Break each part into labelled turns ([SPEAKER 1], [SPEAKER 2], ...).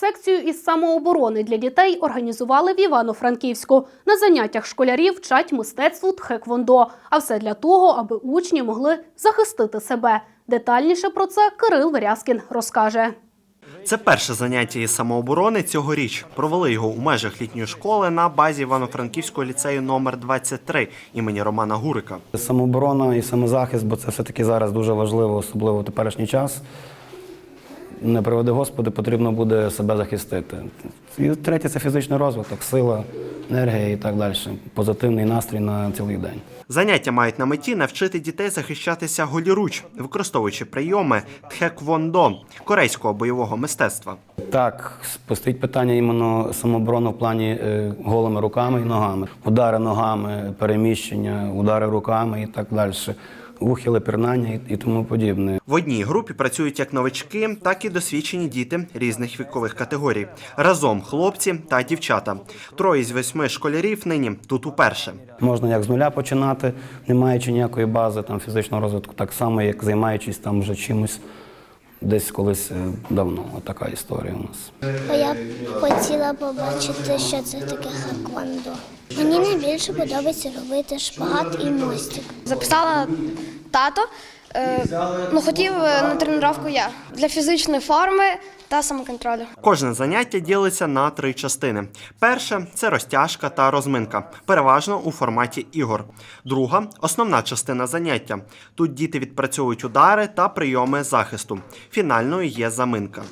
[SPEAKER 1] Секцію із самооборони для дітей організували в Івано-Франківську. На заняттях школярів вчать мистецтву тхеквондо. А все для того, аби учні могли захистити себе. Детальніше про це Кирил Верязкін розкаже.
[SPEAKER 2] Це перше заняття із самооборони цьогоріч. Провели його у межах літньої школи на базі Івано-Франківського ліцею номер 23 імені Романа Гурика.
[SPEAKER 3] Самооборона і самозахист, бо це все-таки зараз дуже важливо, особливо в теперішній час. Не приведи Господи, потрібно буде себе захистити. І третє це фізичний розвиток, сила, енергія і так далі. Позитивний настрій на цілий день.
[SPEAKER 2] Заняття мають на меті навчити дітей захищатися голіруч, використовуючи прийоми тхеквондо корейського бойового мистецтва.
[SPEAKER 3] Так, постають питання іменно самооборони в плані е, голими руками і ногами. Удари ногами, переміщення, удари руками і так далі. Ухили, пірнання і, тому подібне.
[SPEAKER 2] В одній групі працюють як новички, так і досвідчені діти різних вікових категорій. Разом хлопці та дівчата. Троє з восьми школярів нині тут уперше.
[SPEAKER 3] Можна як з нуля починати, не маючи ніякої бази там, фізичного розвитку, так само, як займаючись там вже чимось десь колись е, давно. Отака історія у нас.
[SPEAKER 4] Я б хотіла побачити, що це таке хаквондо. Мені найбільше подобається робити шпагат і мостик.
[SPEAKER 5] Записала тато. Е, ну, хотів е, на тренування я для фізичної форми та самоконтролю.
[SPEAKER 2] Кожне заняття ділиться на три частини. Перше це розтяжка та розминка, переважно у форматі ігор. Друга основна частина заняття. Тут діти відпрацьовують удари та прийоми захисту. Фінальною є заминка.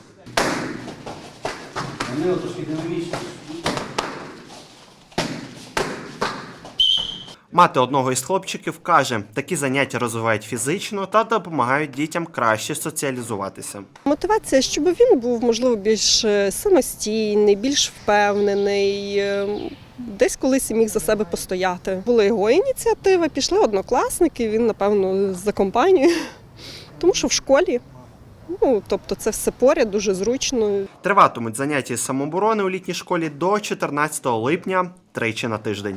[SPEAKER 2] Мати одного із хлопчиків каже, такі заняття розвивають фізично та допомагають дітям краще соціалізуватися.
[SPEAKER 6] Мотивація, щоб він був, можливо, більш е, самостійний, більш впевнений. е, Десь колись міг за себе постояти. Була його ініціатива, пішли однокласники, він, напевно, за компанію. Тому що в школі, ну, тобто це все поряд, дуже зручно.
[SPEAKER 2] Триватимуть заняття з самооборони у літній школі до 14 липня тричі на тиждень.